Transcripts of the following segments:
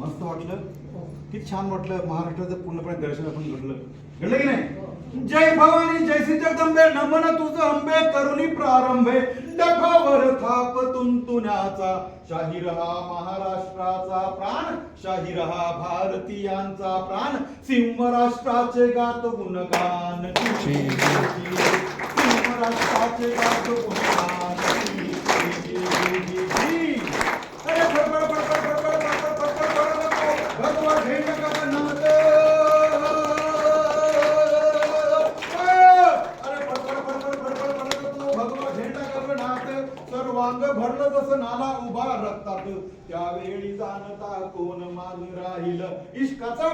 मस्त वाटलं. किती छान वाटलं. महाराष्ट्राचं पूर्णपणे दर्शन आपण घडलं. घडलं की नाही? जय भवानी जय श्री जगदंबे नमन तुझं अंबे करुणी प्रारंभे. डफावर थाप तुंतुण्याचा. शाहीर हा महाराष्ट्राचा प्राण. शाहीर हा भारतीयांचा प्राण. सिंह राष्ट्राचे गात गुणगान. सिंह राष्ट्राचे गात गुणगान.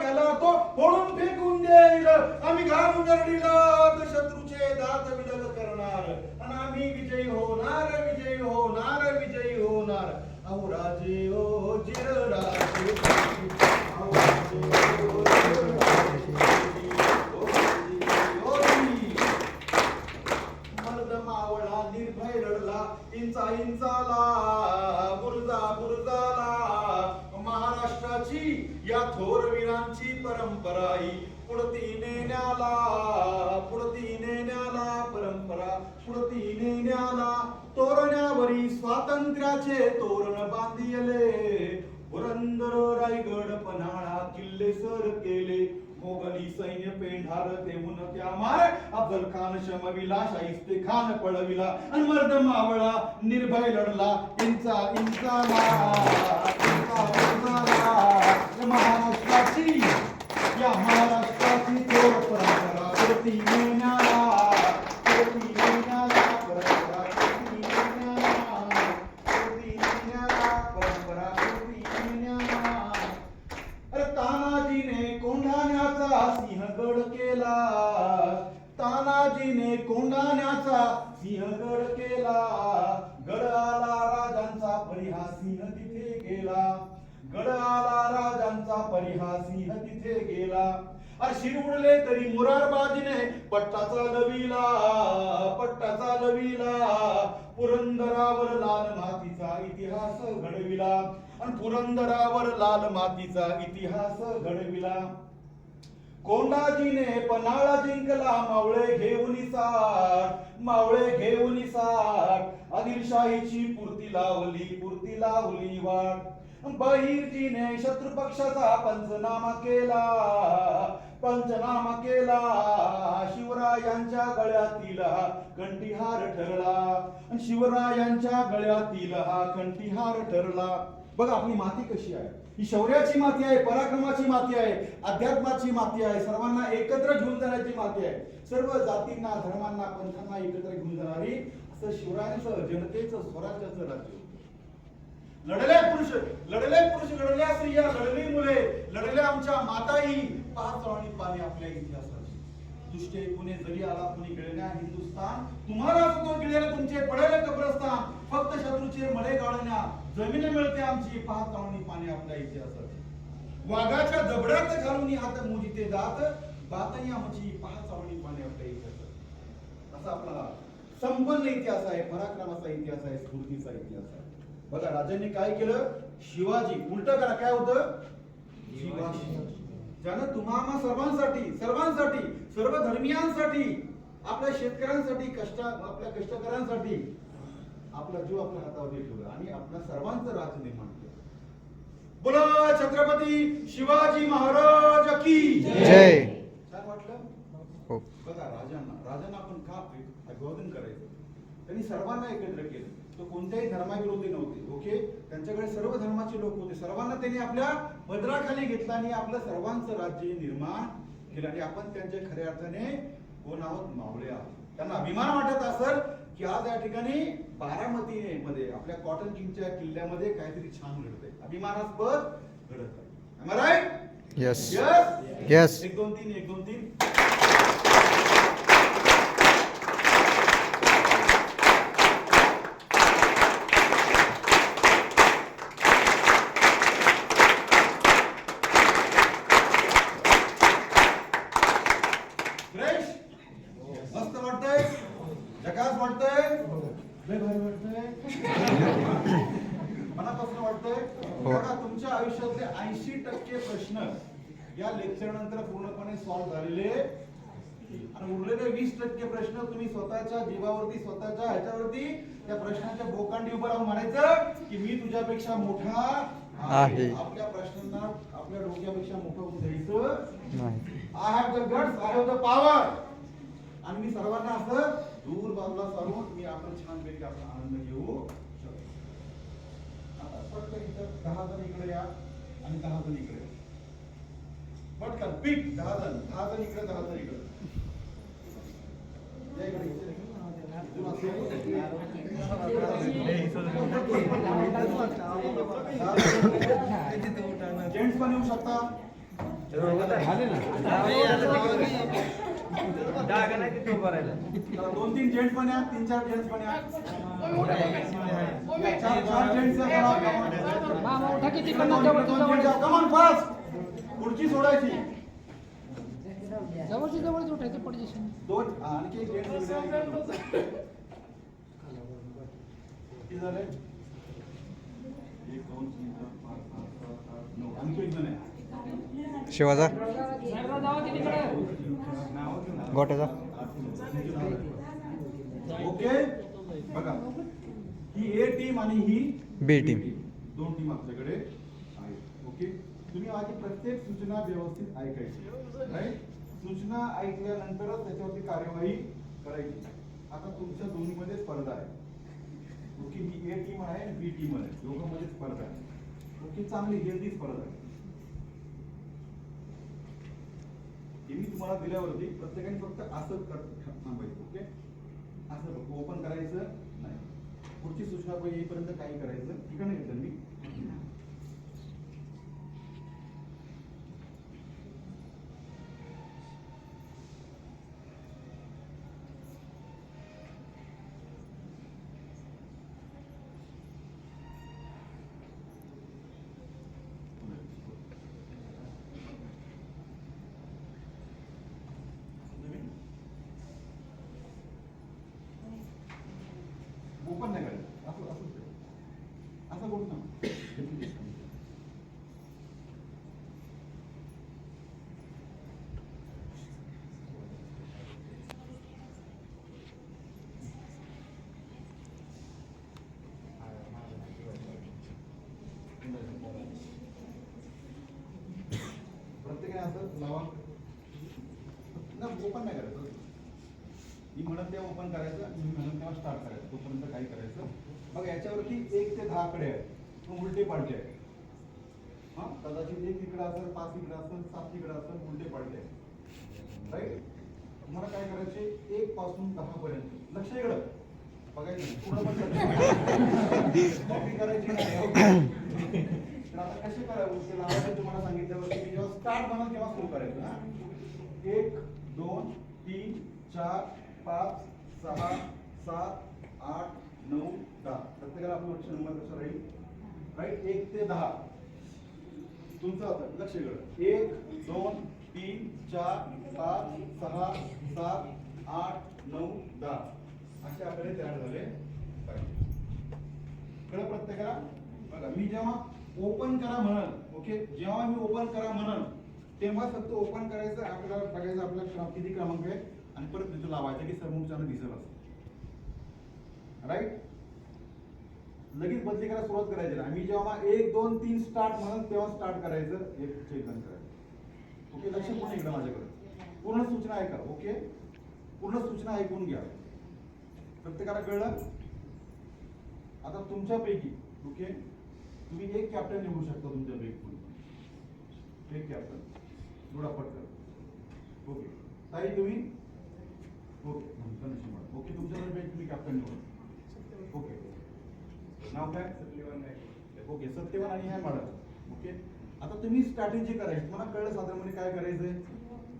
इश्काचा तो फोडून फेकून देईल. आम्ही घालून पुढती नेण्याला तोरण्यावरी स्वातंत्र्याचे तोरण बांधिले पुरंदर रायगड पन्हाळा किल्ले सर केले. मोगली सैन्य पेंढार देऊन त्या मार अफजल खान शमविला शाहिस्ते खान पळविला. आणि मर्द मावळा निर्भय लढला. इंचा इंचा महाराष्ट्राची या महाराष्ट्राची थोर तिथे गेला. अशी उडले तरी मुरारबाजीने पट्टाचा लविला पट्टाचा लविला. पुरंदरावर लाल मातीचा इतिहास घडविला. आणि पुरंदरावर लाल मातीचा इतिहास घडविला. कोंडाजीने पन्हाळा जिंकला मावळे घेऊन सार मावळे घेऊन सार आदिलशाहीची पूर्ती लावली पूर्ती लावली वाट. बहिर्जीने शत्रु पक्षाचा पंचनामा केला. पंचनामा केला. शिवरायांच्या गळ्यातील हा कंठीहार ठरला. शिवरायांच्या गळ्यातील हा कंठीहार ठरला. बघा आपली माती कशी आहे? ही शौर्याची माती आहे पराक्रमाची माती आहे अध्यात्माची माती आहे. सर्वांना एकत्र घेऊन जाण्याची माती आहे. सर्व जातींना धर्मांना पंथांना एकत्र घेऊन जाणारी असं शिवरायांचं जनतेचं स्वराज्याचं राज्य लढले पुरुष लढले पुरुष लढल्या स्त्रिया लढली मुले लढल्या आमच्या माताही पाच आणि पाणी आपल्या इतिहासाची दुष्टे कुणे जरी आला कुणी गिळण्या हिंदुस्थान तुम्हाला तो गिळेल तुमचे पडेल कब्रस्तान. फक्त शत्रूचे मळे गाळण्या जमीन मिळते आमची. पाच आणि पाणी आपल्या इतिहासाची वाघाच्या जबड्यात घालून हात मोजिते दात. बातही आमची. पाच आणि पाणी आपल्या इतिहासाची असा आपला संपन्न इतिहास आहे पराक्रमाचा इतिहास आहे स्फूर्तीचा इतिहास आहे. बघा राजांनी काय केलं? शिवाजी उलट करा काय होतं? शिवाजी. ज्यानं तुम्हाला सर्वांसाठी सर्वांसाठी सर्व धर्मियांसाठी आपल्या शेतकऱ्यांसाठी कष्ट आपल्या कष्टकऱ्यांसाठी आपला जीव आपल्या हातावरती ठेवला. आणि आपल्या सर्वांचं राज्य निर्माण केलं. बोला छत्रपती शिवाजी महाराज की जय. छान वाटलं? हो. बघा राजांना राजांना आपण का अभिवादन करायचं? त्यांनी सर्वांना एकत्र केलं. तो कोणत्याही धर्माविरोधी नव्हते. ओके? त्यांच्याकडे सर्व धर्माचे लोक होते. सर्वांना त्यांनी आपल्या पदराखाली घेतलं आणि आपलं सर्वांचं राज्य निर्माण केलं. आणि आपण त्यांच्या खऱ्या अर्थाने कोण आहोत? मावळे आहोत. त्यांना अभिमान वाटत असेल की आज या ठिकाणी बारामती मध्ये आपल्या कॉटन किंगच्या किल्ल्यामध्ये काहीतरी छान घडतंय. अभिमानास्पद घडत आहे? Yes. Yes? Yes. एक दोन तीन एक दोन तीन फ्रेश मस्त वाटतंय जगास वाटतंय लय भारी वाटतंय मनापासून वाटतंय हो. बघा तुमच्या तुमच्या आयुष्यातले ऐंशी टक्के प्रश्न या लेक्चर पूर्णपणे सॉल्व्ह झालेले आणि उरलेले वीस टक्के प्रश्न तुम्ही स्वतःच्या जीवावरती स्वतःच्या ह्याच्यावरती त्या प्रश्नाच्या बोकांडी उभं राहून म्हणायचं की मी तुझ्यापेक्षा मोठा आहे. आपल्या प्रश्नांना आपल्या डोक्यापेक्षा मोठं होऊन द्यायचं. I have the guts I have the power आणि मी सर्वांना असं दूर बाजूला सारून मी आपण छानपैकी आपला आनंद घेऊ शकतो. आता फक्त इथं दहा जण इकडे या आणि दहा जण इकडे. पटकन पीक दहा जण दहा जण इकडे दहा जण इकडे. जेंट्स पण येऊ शकता. दोन तीन जेंट्स पण या तीन चार जेंट्स पण या. चार जेंट्स कमान फास्ट खुर्ची सोडायची. जवळची जवळच उठायचं पोझिशन दोन आणखी एक जेंट्स किती झाले? एक दोन तीन चार पाच सहा सात आठ नऊ आणखी एक जण आहे. तिकडे गोट्याचा? ओके. बघा ही ए टीम आणि ही B team. दोन टीम आपल्याकडे आहेत. ओके. तुम्ही माझी प्रत्येक सूचना व्यवस्थित ऐकायची. राईट सूचना ऐकल्यानंतरच त्याच्यावरती कार्यवाही करायची. आता तुमच्या दोन्हीमध्ये स्पर्धा आहे. ओके ही ए टीम आहे बी टीम आहे. दोघांमध्ये स्पर्धा आहे. ओके चांगली हेल्दी स्पर्धा आहे. हे मी तुम्हाला दिल्यावरती प्रत्येकाने फक्त असं थांबायचं ओके? असं ओपन करायचं नाही. पुढची सूचना पण येईपर्यंत काही करायचं ठीक आहे घेतलं मी ओपन नाही करायचं असं असंच ठेव. असं करू ना प्रत्येकाने असं लावा ना ओपन नाही करायचं. मी म्हणत तेव्हा ओपन करायचं मी म्हणत तेव्हा स्टार्ट करायचं. तोपर्यंत काय करायचं. मग याच्यावरती एक ते दहा कडे आहेत. मग उलटे पालटे आहेत. हा? कदाचित एक इकडं असेल पाच इकडं असेल सात इकडं असेल उलटे पालटे आहेत. राईट तुम्हाला काय करायचे एक पासून दहा पर्यंत. लक्ष इकडं. बघायचं करायची नाही. तर आता कसे करावं? ते तुम्हाला सांगितल्यावरती. जेव्हा स्टार्ट म्हणा तेव्हा सुरू करायचं ना एक दोन तीन चार पाच सहा सात आठ नऊ दहा. प्रत्येकाला आपला वर्ष नंबर कसा राहील? राईट एक ते दहा. तुमचं आता लक्ष इकडं एक दोन तीन चार पाच सहा सात आठ नऊ दहा. असे आपल्याला तयार झाले पाहिजे. कळलं प्रत्येकाला? बघा मी जेव्हा ओपन करा म्हणाल ओके जेव्हा मी ओपन करा म्हणाल तेव्हा फक्त ओपन करायचं आपल्याला बघायचं आपला किती क्रमांक आहे आणि परत तिथं लावायचं की समोरच्यानं दिसत असत राईट लगेच बदली करायला सुरुवात करायची. नाही. आम्ही जेव्हा एक दोन तीन स्टार्ट म्हणत तेव्हा स्टार्ट करायचं एक चेतन करायचं. ओके लक्ष पूर्ण इकडं माझ्याकडे. पूर्ण सूचना ऐका. ओके पूर्ण सूचना ऐकून घ्या. प्रत्येकाला कळलं? आता तुमच्यापैकी ओके तुम्ही एक कॅप्टन निवडू शकता तुमच्यापैकी एक कॅप्टन थोडा पटकन ओके. ताई तुम्ही? ओके. ओके तुमच्यापैकी तुम्ही कॅप्टन निवडा. ओके. नाव काय? ओके सत्यवान आणि ह्या मॅडम ओके. आता तुम्ही स्ट्रॅटेजी करायची तुम्हाला कळलं साधारणपणे काय करायचंय?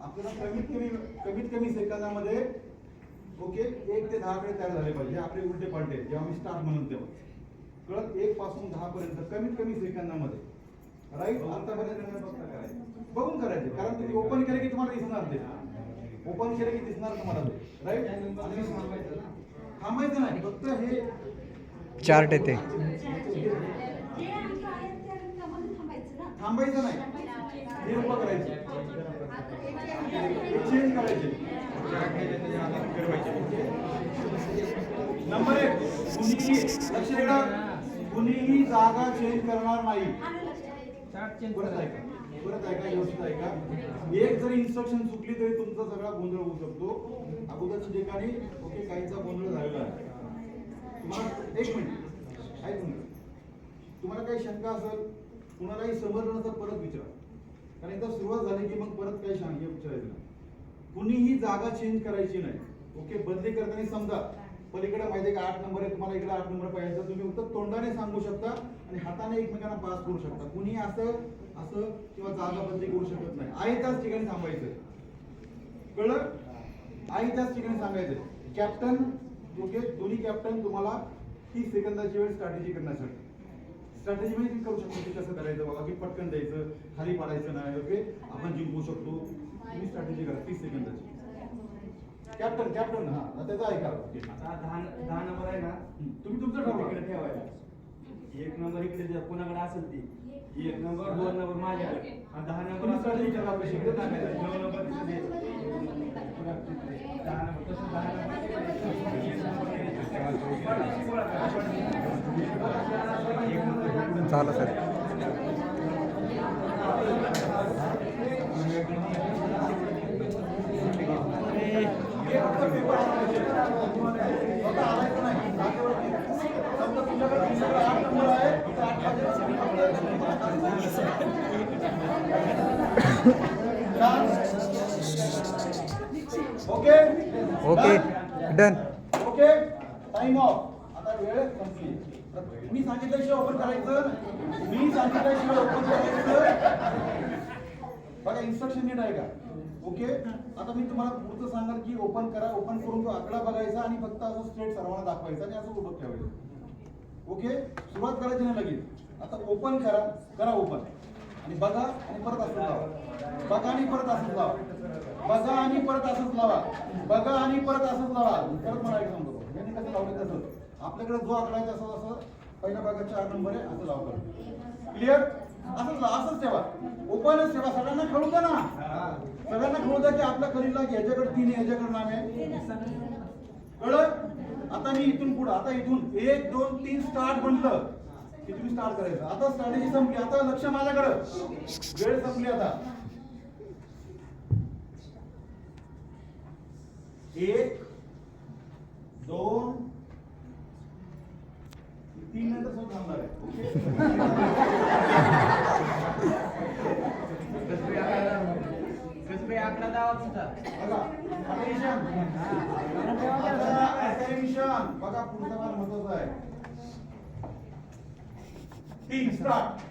आपल्याला कमीत कमी कमीत कमी सेकंदामध्ये ओके एक ते दहा कडे तयार झाले पाहिजे. आपले उलटे पालटे जेव्हा मी स्टार्ट म्हणून तेव्हा. कळत एक पासून दहा पर्यंत कमीत कमी सेकंदामध्ये. राईट? आतापर्यंत बघून करायचे. कारण तुम्ही ओपन केले की तुम्हाला दिसणार ते. ओपन केले की दिसणार तुम्हाला ते. राईट? थांबायचं नाही. फक्त हे चार्ट येते थांबायचं नाही. हे उभं करायचे. चेंज करायचे. नंबर एक कुणीही लक्ष कुणीही जागा चेंज करणार नाही. परत ऐका. व्यवस्थित एक जरी इन्स्ट्रक्शन चुकली तरी तुमचा सगळा गोंधळ होऊ शकतो. अगोदरच्या ठिकाणी ओके काहींचा गोंधळ झालेला आहे तुम्हाला एक मिनिट. ऐक मिनिट. तुम्हाला काही शंका असेल कुणालाही समजलं परत विचारा. कारण एकदा सुरुवात झाली की मग परत काही शंका विचारायचं कुणीही जागा चेंज करायची नाही. ओके बदली करताना समजा. पलीकडे माहिती का आठ नंबर आहे तुम्हाला इकडे आठ नंबर पाहिजे तुम्ही फक्त तोंडाने सांगू शकता आणि हाताने एकमेकांना पास करू शकता. कुणी असं असं किंवा जागा बदली करू शकत नाही. आहे त्याच ठिकाणी थांबायचं कळलं? आहे त्याच ठिकाणी सांगायचं. कॅप्टन ओके दोन्ही कॅप्टन तुम्हाला तीस सेकंदाची वेळ स्ट्रॅटेजी करण्यासाठी. स्ट्रॅटेजी म्हणजे मध्ये करू शकतो की कसं करायचं बाबा की पटकन द्यायचं खाली पाडायचं नाही ओके आपण जिंकू शकतो. तुम्ही स्ट्रॅटेजी करा तीस सेकंदाची. कॅप्टन कॅप्टन हा त्याचा ऐका. आता दहा दहा नंबर आहे ना तुम्ही तुमचं ठरवा. इकडे ठेवायला. एक नंबर इकडे द्या, कोणाकडे असेल ती एक नंबर दोन नंबर माझ्याकडे. आणि दहा नंबर. इकडे टाकायचं. नऊ नंबर तिथे. दहा नंबर तसं दहा नंबर झालं सर स्वतः आणायचं नाही. जागेवरती. समजा तुमच्याकडे तुमच्याकडे आठ नंबर आहे, तर आठ वाजेला okay okay done okay time off आता वेळ संपली. मी सांगितल्याशिवाय ओपन करायचं. मी सांगितल्याशिवाय ओपन करायचं. बघा इन्स्ट्रक्शन नीट आहे का? ओके आता मी तुम्हाला पुढचं सांगाल की ओपन करा ओपन करून तो आकडा बघायचा आणि फक्त असं स्ट्रेट सर्वांना दाखवायचं आणि असं उभं ठेवायचं. ओके सुरुवात करायची नाही लगेच. आता ओपन करा करा ओपन आणि बघा आणि परत असंच लावा बघा आणि परत असंच लावा बघा आणि परत असंच लावा. बघा आणि परत असंच लावा. परत मला एक सांगतो यांनी कसं लावलं तसं. आपल्याकडे जो आकडा आहे तसं असं पहिल्या भागात चार नंबर आहे असं लावतो क्लिअर असंच असंच ठेवा. ओपनच ठेवा. सगळ्यांना खेळू द्या ना. सगळ्यांना खेळू द्या की आपल्या खरीदला की ह्याच्याकडे तीन आहे नाम आहे. कळत आता मी इथून पुढे आता इथून. एक दोन तीन स्टार्ट म्हटलं. की तुम्ही स्टार्ट करायचं? आता स्ट्रॅटेजी संपली. आता लक्ष माझ्याकडं. वेळ संपली आता. एक दोन तीन नंतर सुद्धा थांबणार आहे कसबे आकडा दावा तुमचा बघा attention. आता attention. बघा पुढचा माल महत्त्वाचा आहे तीन स्टार्ट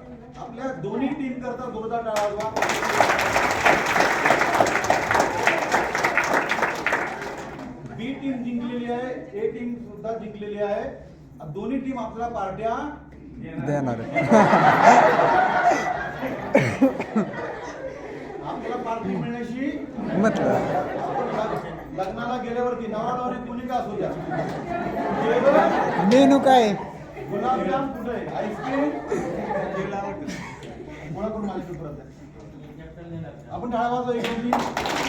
आपल्या दोन्ही टीम करता जोरदार टाळा वाजवा. बी टीम जिंकलेली आहे ए टीम सुद्धा जिंकलेली आहे. दोन्ही टीम आपल्याला पार्ट्या देणार आहे. आपल्याला पार्टी मिळण्याची म्हटलं. लग्नाला गेल्यावरती नवरा नवरी कोणी का असू द्या? मेनू काय? गुलाबजाम कुठे? आईस्क्रीम गोळा करून परत. आपण टाळा वाजवा एक